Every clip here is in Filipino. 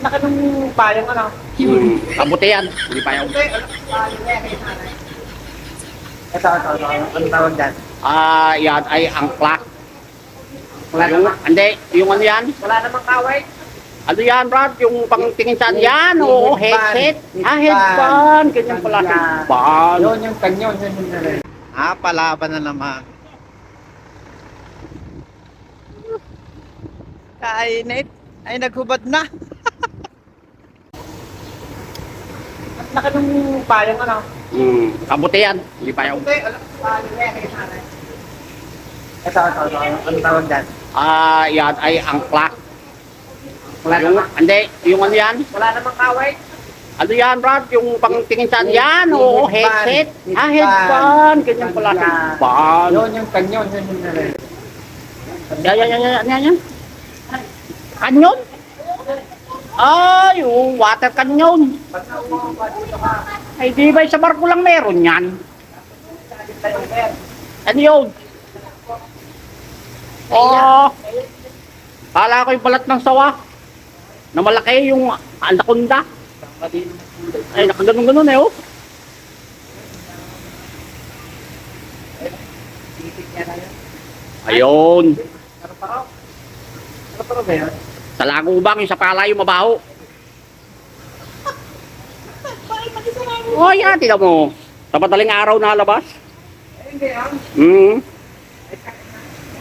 Laki ng bayang ano. Hmm. Kabutihan. Hindi pa yung... Yan, eh. Ito, ito, ito. Ano tawag dyan? Ah, yan ay angklak. Wala Yung, namang, hindi, yung ano yan? wala namang kaway. Ano yan, Brad? Yung pangtingin saan yan? Oo, headset. Ah, headband. Ganyan pala. Headband. Yun yung kanyon, yun yung nalay. Ah, palaban na naman. Kainit. Ay, naghubad na. Laki ng bayang ano. Hmm. Kabutihan. Hindi pa yung... Hindi, ano, yan, eh, nanay. Ito, ito, ito. Ano tawag dyan? Ah, yan ay angklak. Wala Yung, namang, hindi, yung ano yan? wala namang kaway. Ano yan, Brad? Yung pangtingin saan yan? Oo, Headband. headset. Ah, Headband. headband. Ganyan pala. Yan. Headband. Yun yung kanyon, yun yung nalay. Yan, yan, yan, yan, yan, yan. Kanyon? Ay, yung water ka, Ay, di ba sa barko lang meron yan? Ano yun? Oo. Kala ko yung balat ng sawa. Na malaki yung anaconda. Ay, nakaganon-ganon eh, oh. Ayun. Ano pa? Ano ba yun? Sa lagubang, yung sa pala yung mabaho. Oh, yan, tignan mo. Sa madaling araw na labas. Hindi ah. Hmm.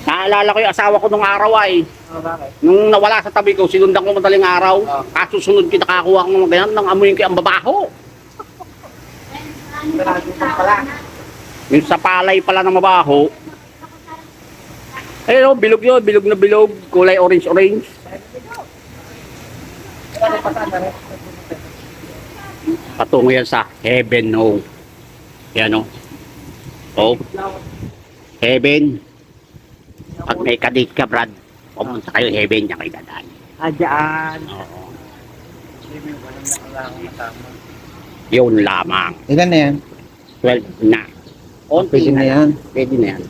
Naalala ko yung asawa ko nung araw ay. Oh, bakit? Nung nawala sa tabi ko, sinundan ko madaling araw. Oh. Kaso sunod ko, nakakuha ko ng ganyan, nang amuyin ko ang babaho. Yung sa palay pala ng mabaho. Ayun, oh, bilog yun, bilog na bilog, kulay orange-orange. Ano pa saan na rin? Patungo yan sa heaven, no. Yan, oh. Oh, heaven. Pag may kadate ka, Brad, pumunta kayo heaven, yan kayo dadaan. Ah, dyan. Oo. Yun lamang. Ilan na yan? 12 na. Pwede na yan. Pwede na yan.